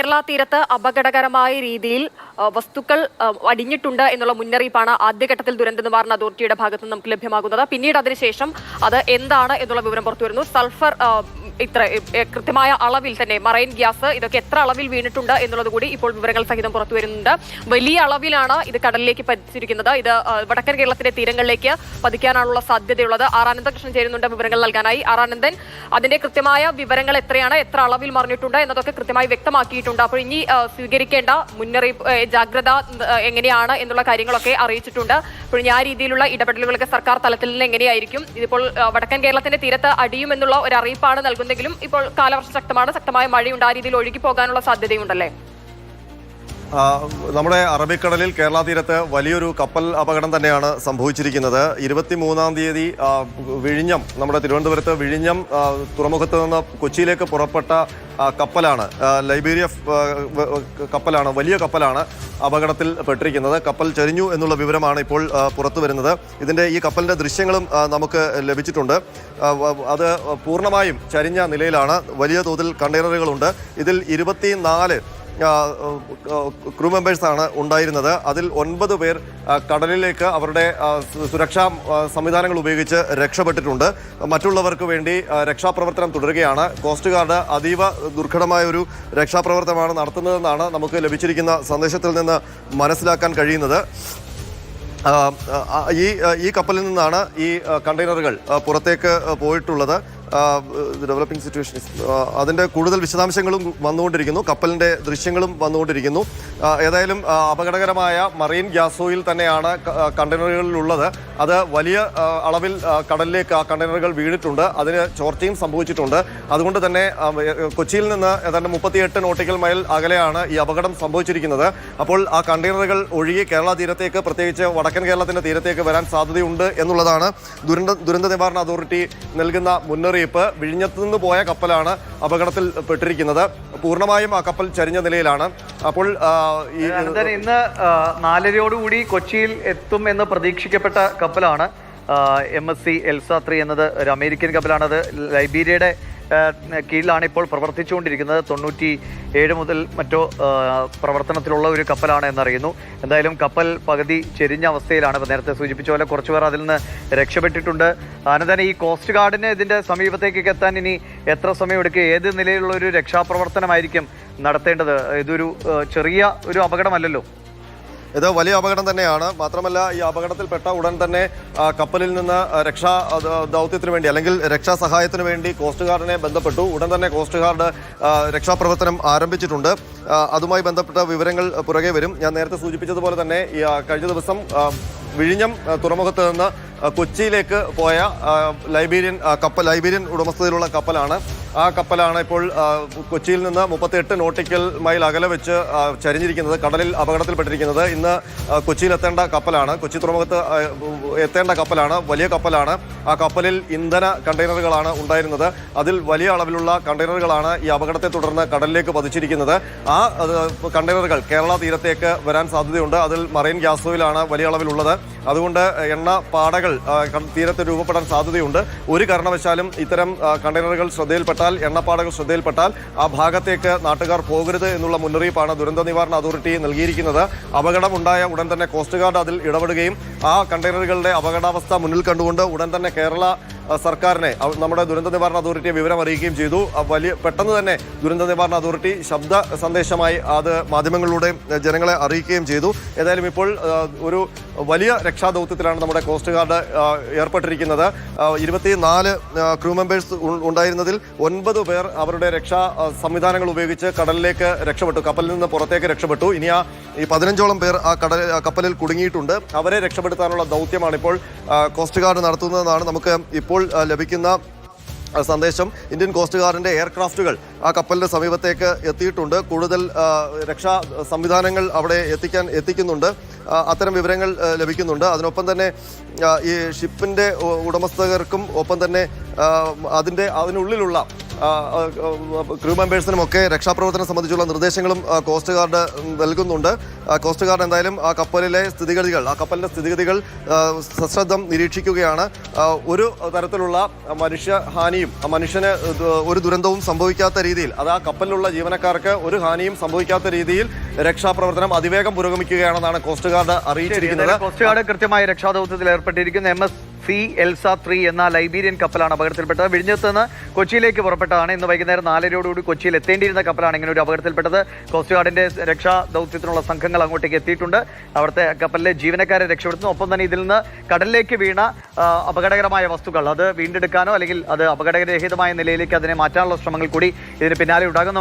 കേരള തീരത്ത് അപകടകരമായ രീതിയിൽ വസ്തുക്കൾ അടിഞ്ഞിട്ടുണ്ട് എന്നുള്ള മുന്നറിയിപ്പാണ് ആദ്യഘട്ടത്തിൽ ദുരന്ത നിവാരണ അതോറിറ്റിയുടെ ഭാഗത്ത് നിന്ന് നമുക്ക് ലഭ്യമാകുന്നത്. പിന്നീട് അതിനുശേഷം അത് എന്താണ് എന്നുള്ള വിവരം പുറത്തു വരുന്നു. സൾഫർ ഇത്ര കൃത്യമായ അളവിൽ തന്നെ മറൈൻ ഗ്യാസ് ഇതൊക്കെ എത്ര അളവിൽ വീണിട്ടുണ്ട് എന്നുള്ളത് കൂടി ഇപ്പോൾ വിവരങ്ങൾ സഹിതം പുറത്തു വരുന്നുണ്ട്. വലിയ അളവിലാണ് ഇത് കടലിലേക്ക് പതിച്ചിരിക്കുന്നത്. ഇത് വടക്കൻ കേരളത്തിന്റെ തീരങ്ങളിലേക്ക് പതിക്കാനുള്ള സാധ്യതയുള്ളത്. ആറാനന്ദ കൃഷ്ണൻ ചേരുന്നുണ്ട് വിവരങ്ങൾ നൽകാനായി. ആറാനന്ദൻ അതിന്റെ കൃത്യമായ വിവരങ്ങൾ എത്രയാണ് എത്ര അളവിൽ മറിഞ്ഞിട്ടുണ്ട് എന്നതൊക്കെ കൃത്യമായി വ്യക്തമാക്കിയിട്ടുണ്ട്. അപ്പോൾ ഇനി സ്വീകരിക്കേണ്ട മുന്നറിയിപ്പ് ജാഗ്രത എങ്ങനെയാണ് എന്നുള്ള കാര്യങ്ങളൊക്കെ അറിയിച്ചിട്ടുണ്ട്. അപ്പോൾ ആ രീതിയിലുള്ള ഇടപെടലുകളൊക്കെ സർക്കാർ തലത്തിൽ നിന്ന് എങ്ങനെയായിരിക്കും? ഇതിപ്പോൾ വടക്കൻ കേരളത്തിന്റെ തീരത്ത് അടിയുമെന്നുള്ള ഒരു അറിയിപ്പാണ് നൽകുന്നതെങ്കിലും ഇപ്പോൾ കാലവർഷം ശക്തമാണ്. ശക്തമായ മഴയുണ്ട്. ആ രീതിയിൽ ഒഴുകി പോകാനുള്ള സാധ്യതയുണ്ടല്ലേ? നമ്മുടെ അറബിക്കടലിൽ കേരള തീരത്ത് വലിയൊരു കപ്പൽ അപകടം തന്നെയാണ് സംഭവിച്ചിരിക്കുന്നത്. ഇരുപത്തിമൂന്നാം തീയതി വിഴിഞ്ഞം നമ്മുടെ തിരുവനന്തപുരത്ത് വിഴിഞ്ഞം തുറമുഖത്ത് നിന്ന് കൊച്ചിയിലേക്ക് പുറപ്പെട്ട കപ്പലാണ് ലൈബീരിയ കപ്പലാണ് വലിയ കപ്പലാണ് അപകടത്തിൽ പെട്ടിരിക്കുന്നത്. കപ്പൽ ചരിഞ്ഞു എന്നുള്ള വിവരമാണ് ഇപ്പോൾ പുറത്തു വരുന്നത്. ഇതിന്റെ ഈ കപ്പലിന്റെ ദൃശ്യങ്ങളും നമുക്ക് ലഭിച്ചിട്ടുണ്ട്. അത് പൂർണമായും ചരിഞ്ഞ നിലയിലാണ്. വലിയ തോതിൽ കണ്ടെയ്നറുകളുണ്ട്. ഇതിൽ ഇരുപത്തിനാല് ക്രൂ മെമ്പേഴ്സാണ് ഉണ്ടായിരുന്നത്. അതിൽ ഒൻപത് പേർ കടലിലേക്ക് അവരുടെ സുരക്ഷാ സംവിധാനങ്ങൾ ഉപയോഗിച്ച് രക്ഷപ്പെട്ടിട്ടുണ്ട്. മറ്റുള്ളവർക്ക് വേണ്ടി രക്ഷാപ്രവർത്തനം തുടരുകയാണ്. കോസ്റ്റ് ഗാർഡ് അതീവ ദുർഘടമായ ഒരു രക്ഷാപ്രവർത്തനമാണ് നടത്തുന്നതെന്നാണ് നമുക്ക് ലഭിച്ചിരിക്കുന്ന സന്ദേശത്തിൽ നിന്ന് മനസ്സിലാക്കാൻ കഴിയുന്നത്. ഈ ഈ കപ്പലിൽ നിന്നാണ് ഈ കണ്ടെയ്നറുകൾ പുറത്തേക്ക് പോയിട്ടുള്ളത്. ഡെവലപ്പിംഗ് സിറ്റുവേഷൻ അതിന്റെ കൂടുതൽ വിശദാംശങ്ങളും വന്നുകൊണ്ടിരിക്കുന്നു. കപ്പലിന്റെ ദൃശ്യങ്ങളും വന്നുകൊണ്ടിരിക്കുന്നു. ഏതായാലും അപകടകരമായ മറൈൻ ഗ്യാസ് ഓയിൽ തന്നെയാണ് കണ്ടെയ്നറുകളിലുള്ളത്. അത് വലിയ അളവിൽ കടലിലേക്ക് ആ കണ്ടെയ്നറുകൾ വീണിട്ടുണ്ട്. അതിന് ചോർച്ചയും സംഭവിച്ചിട്ടുണ്ട്. അതുകൊണ്ട് തന്നെ കൊച്ചിയിൽ നിന്ന് ഏതാണ്ട് മുപ്പത്തിയെട്ട് നോട്ടിക്കൽ മൈൽ അകലെയാണ് ഈ അപകടം സംഭവിച്ചിരിക്കുന്നത്. അപ്പോൾ ആ കണ്ടെയ്നറുകൾ ഒഴുകി കേരള തീരത്തേക്ക് പ്രത്യേകിച്ച് വടക്കൻ കേരളത്തിന്റെ തീരത്തേക്ക് വരാൻ സാധ്യതയുണ്ട് എന്നുള്ളതാണ് ദുരന്ത ദുരന്ത നിവാരണ അതോറിറ്റി നൽകുന്ന മുന്നറിയിപ്പ്. വിഴിഞ്ഞത്ത് നിന്ന് പോയ കപ്പലാണ് അപകടത്തിൽ പെട്ടിരിക്കുന്നത്. പൂർണമായും ആ കപ്പൽ ചരിഞ്ഞ നിലയിലാണ്. അപ്പോൾ ഇന്ന് നാലരയോടുകൂടി കൊച്ചിയിൽ എത്തും എന്ന് പ്രതീക്ഷിക്കപ്പെട്ട കപ്പലാണ് M S C Elsa three three എന്നത് ഒരു അമേരിക്കൻ കപ്പലാണത്. ലൈബീരിയയുടെ കീഴിലാണ് ഇപ്പോൾ പ്രവർത്തിച്ചുകൊണ്ടിരിക്കുന്നത്. തൊണ്ണൂറ്റി ഏഴ് മുതൽ മറ്റോ പ്രവർത്തനത്തിലുള്ള ഒരു കപ്പലാണ് എന്നറിയുന്നു. എന്തായാലും കപ്പൽ പകുതി ചെരിഞ്ഞ അവസ്ഥയിലാണ് ഇപ്പോൾ നേരത്തെ സൂചിപ്പിച്ച പോലെ കുറച്ചുപേർ അതിൽ നിന്ന് രക്ഷപ്പെട്ടിട്ടുണ്ട്. അനന്തരം ഈ കോസ്റ്റ് ഗാർഡിന് ഇതിന്റെ സമീപത്തേക്കൊക്കെ എത്താൻ ഇനി എത്ര സമയം എടുക്കുക ഏത് നിലയിലുള്ള ഒരു രക്ഷാപ്രവർത്തനമായിരിക്കും നടത്തേണ്ടത്? ഇതൊരു ചെറിയ ഒരു അപകടമല്ലല്ലോ. ഇത് വലിയ അപകടം തന്നെയാണ്. മാത്രമല്ല ഈ അപകടത്തിൽപ്പെട്ട ഉടൻ തന്നെ കപ്പലിൽ നിന്ന് രക്ഷാ ദൗത്യത്തിന് വേണ്ടി അല്ലെങ്കിൽ രക്ഷാസഹായത്തിന് വേണ്ടി കോസ്റ്റ് ഗാർഡിനെ ബന്ധപ്പെട്ടു. ഉടൻ തന്നെ കോസ്റ്റ് ഗാർഡ് രക്ഷാപ്രവർത്തനം ആരംഭിച്ചിട്ടുണ്ട്. അതുമായി ബന്ധപ്പെട്ട വിവരങ്ങൾ പുറകെ വരും. ഞാൻ നേരത്തെ സൂചിപ്പിച്ചതുപോലെ തന്നെ കഴിഞ്ഞ ദിവസം വിഴിഞ്ഞം തുറമുഖത്ത് നിന്ന് കൊച്ചിയിലേക്ക് പോയ ലൈബീരിയൻ കപ്പൽ ലൈബീരിയൻ ഉടമസ്ഥതയിലുള്ള കപ്പലാണ്. ആ കപ്പലാണ് ഇപ്പോൾ കൊച്ചിയിൽ നിന്ന് മുപ്പത്തിയെട്ട് നോട്ടിക്കൽ മൈൽ അകലെ വെച്ച് ചരിഞ്ഞിരിക്കുന്നത് കടലിൽ അപകടത്തിൽപ്പെട്ടിരിക്കുന്നത്. ഇന്ന് കൊച്ചിയിൽ എത്തേണ്ട കപ്പലാണ് കൊച്ചി തുറമുഖത്ത് എത്തേണ്ട കപ്പലാണ് വലിയ കപ്പലാണ്. ആ കപ്പലിൽ ഇന്ധന കണ്ടെയ്നറുകളാണ് ഉണ്ടായിരുന്നത്. അതിൽ വലിയ അളവിലുള്ള കണ്ടെയ്നറുകളാണ് ഈ അപകടത്തെ തുടർന്ന് കടലിലേക്ക് പതിച്ചിരിക്കുന്നത്. ആ കണ്ടെയ്നറുകൾ കേരള തീരത്തേക്ക് വരാൻ സാധ്യതയുണ്ട്. അതിൽ മറൈൻ ഗ്യാസ് ഓയിലാണ് വലിയ അളവിലുള്ളത്. അതുകൊണ്ട് എണ്ണ പാടകൾ തീരത്ത് രൂപപ്പെടാൻ സാധ്യതയുണ്ട്. ഒരു കാരണവശാലും ഇത്തരം കണ്ടെയ്നറുകൾ ശ്രദ്ധയിൽപ്പെട്ടാൽ എണ്ണപ്പാടകൾ ശ്രദ്ധയിൽപ്പെട്ടാൽ ആ ഭാഗത്തേക്ക് നാട്ടുകാർ പോകരുത് എന്നുള്ള മുന്നറിയിപ്പാണ് ദുരന്ത നിവാരണ അതോറിറ്റി നൽകിയിരിക്കുന്നത്. അപകടമുണ്ടായ ഉടൻ തന്നെ കോസ്റ്റ് ഗാർഡ് അതിൽ ഇടപെടുകയും ആ കണ്ടെയ്നറുകളുടെ അപകടാവസ്ഥ മുന്നിൽ കണ്ടുകൊണ്ട് ഉടൻ തന്നെ കേരള സർക്കാരിനെ നമ്മുടെ ദുരന്ത നിവാരണ അതോറിറ്റിയെ വിവരം അറിയിക്കുകയും ചെയ്തു. വലിയ പെട്ടെന്ന് തന്നെ ദുരന്ത നിവാരണ അതോറിറ്റി ശബ്ദ സന്ദേശമായി അത് മാധ്യമങ്ങളിലൂടെ ജനങ്ങളെ അറിയിക്കുകയും ചെയ്തു. ഏതായാലും ഇപ്പോൾ ഒരു വലിയ രക്ഷാദൗത്യത്തിലാണ് നമ്മുടെ കോസ്റ്റ് ഗാർഡ് ഏർപ്പെട്ടിരിക്കുന്നത്. ഇരുപത്തി ഇരുപത്തിനാല് ക്രൂ മെമ്പേഴ്സ് ഉണ്ടായിരുന്നതിൽ ഒൻപത് പേർ അവരുടെ രക്ഷാ സംവിധാനങ്ങൾ ഉപയോഗിച്ച് കടലിലേക്ക് രക്ഷപ്പെട്ടു. കപ്പലിൽ നിന്ന് പുറത്തേക്ക് രക്ഷപ്പെട്ടു. ഇനി ആ ഈ പതിനഞ്ചോളം പേർ ആ കടൽ കപ്പലിൽ കുടുങ്ങിയിട്ടുണ്ട്. അവരെ രക്ഷപ്പെടുത്താനുള്ള ദൗത്യമാണ് ഇപ്പോൾ കോസ്റ്റ് ഗാർഡ് നടത്തുന്നതെന്നാണ് നമുക്ക് ഇപ്പോൾ ലഭിക്കുന്ന സന്ദേശം. ഇന്ത്യൻ കോസ്റ്റ് ഗാർഡിന്റെ എയർക്രാഫ്റ്റുകൾ ആ കപ്പലിന്റെ സമീപത്തേക്ക് എത്തിയിട്ടുണ്ട്. കൂടുതൽ രക്ഷാ സംവിധാനങ്ങൾ അവിടെ എത്തിക്കാൻ എത്തിക്കുന്നുണ്ട്. അത്തരം വിവരങ്ങൾ ലഭിക്കുന്നുണ്ട്. അതിനൊപ്പം തന്നെ ഈ ഷിപ്പിന്റെ ഉടമസ്ഥർക്കും ഒപ്പം തന്നെ ആ, അതിന്റെ അതിനുള്ളിലുള്ള ക്രൂ മെമ്പേഴ്സിനും ഒക്കെ രക്ഷാപ്രവർത്തനം സംബന്ധിച്ചുള്ള നിർദ്ദേശങ്ങളും കോസ്റ്റ് ഗാർഡ് നൽകുന്നുണ്ട്. കോസ്റ്റ് ഗാർഡ് എന്തായാലും ആ കപ്പലിലെ സ്ഥിതിഗതികൾ ആ കപ്പലിന്റെ സ്ഥിതിഗതികൾ സശ്രദ്ധം നിരീക്ഷിക്കുകയാണ്. ഒരു തരത്തിലുള്ള മനുഷ്യഹാനിയും മനുഷ്യന് ഒരു ദുരന്തവും സംഭവിക്കാത്ത രീതിയിൽ അത് ആ കപ്പലിലുള്ള ജീവനക്കാർക്ക് ഒരു ഹാനിയും സംഭവിക്കാത്ത രീതിയിൽ രക്ഷാപ്രവർത്തനം അതിവേഗം പുരോഗമിക്കുകയാണെന്നാണ് കോസ്റ്റ് ഗാർഡ് അറിയിച്ചിരിക്കുന്നത്. കോസ്റ്റ് ഗാർഡ് കൃത്യമായ രക്ഷാദൗത്യത്തിൽ ഏർപ്പെട്ടിരിക്കുന്ന. M S C Elsa three എന്ന ലൈബീരിയൻ കപ്പലാണ് അപകടത്തിൽപ്പെട്ടത്. വിഴിഞ്ഞത്ത് നിന്ന് കൊച്ചിയിലേക്ക് പുറപ്പെട്ടതാണ് ഇന്ന് വൈകുന്നേരം നാലരയോടുകൂടി കൊച്ചിയിൽ എത്തേണ്ടിയിരുന്ന കപ്പലാണ് ഇങ്ങനെ ഒരു അപകടത്തിൽപ്പെട്ടത്. കോസ്റ്റ് ഗാർഡിന്റെ രക്ഷാ ദൗത്യത്തിനുള്ള സംഘങ്ങൾ അങ്ങോട്ടേക്ക് എത്തിയിട്ടുണ്ട്. അവിടുത്തെ കപ്പലിലെ ജീവനക്കാരെ രക്ഷപ്പെടുത്തുന്നു. ഒപ്പം തന്നെ ഇതിൽ നിന്ന് കടലിലേക്ക് വീണ അപകടകരമായ വസ്തുക്കൾ അത് വീണ്ടെടുക്കാനോ അല്ലെങ്കിൽ അത് അപകടരഹിതമായ നിലയിലേക്ക് അതിനെ മാറ്റാനുള്ള ശ്രമങ്ങൾ കൂടി ഇതിന് പിന്നാലെ ഉണ്ടാകും